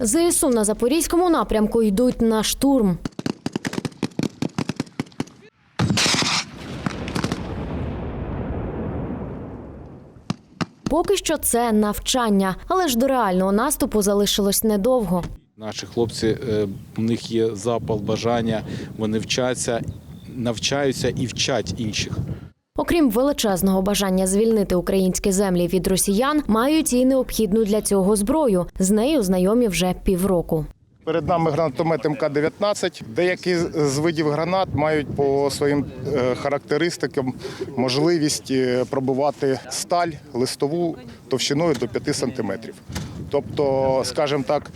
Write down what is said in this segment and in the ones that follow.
ЗСУ на запорізькому напрямку йдуть на штурм. Поки що це навчання, але ж до реального наступу залишилось недовго. Наші хлопці, е, у них є запал, бажання, вони вчаться, навчаються і вчать інших. Окрім величезного бажання звільнити українські землі від росіян, мають і необхідну для цього зброю. З нею знайомі вже півроку. Перед нами гранатомет МК-19. Деякі з видів гранат мають по своїм е, характеристикам можливість е, пробивати сталь листову товщиною до 5 сантиметрів. Тобто, скажімо так,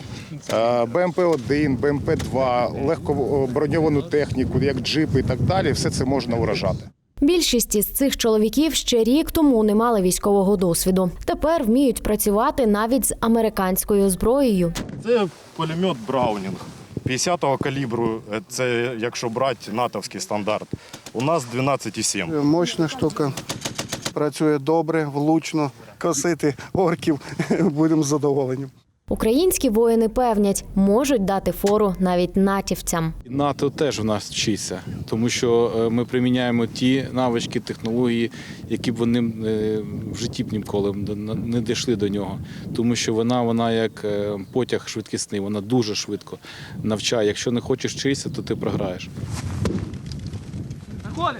е, БМП-1, БМП-2, легко броньовану техніку, як джипи і так далі, все це можна уражати. Більшість із цих чоловіків ще рік тому не мали військового досвіду. Тепер вміють працювати навіть з американською зброєю. Це пулемет Браунінг 50-го калібру. е, Це якщо брати натовський стандарт. У нас 12,7. Мощна штука. Працює добре, влучно. Косити орків будемо задоволені. Українські воїни певнять, можуть дати фору навіть натівцям. НАТО теж в нас вчиться, тому що е, ми приміняємо ті навички, технології, які б вони е, в житті б ніколи не дійшли до нього. Тому що вона, вона як е, потяг швидкісний, вона дуже швидко навчає. Якщо не хочеш вчитися, то ти програєш. Заходи.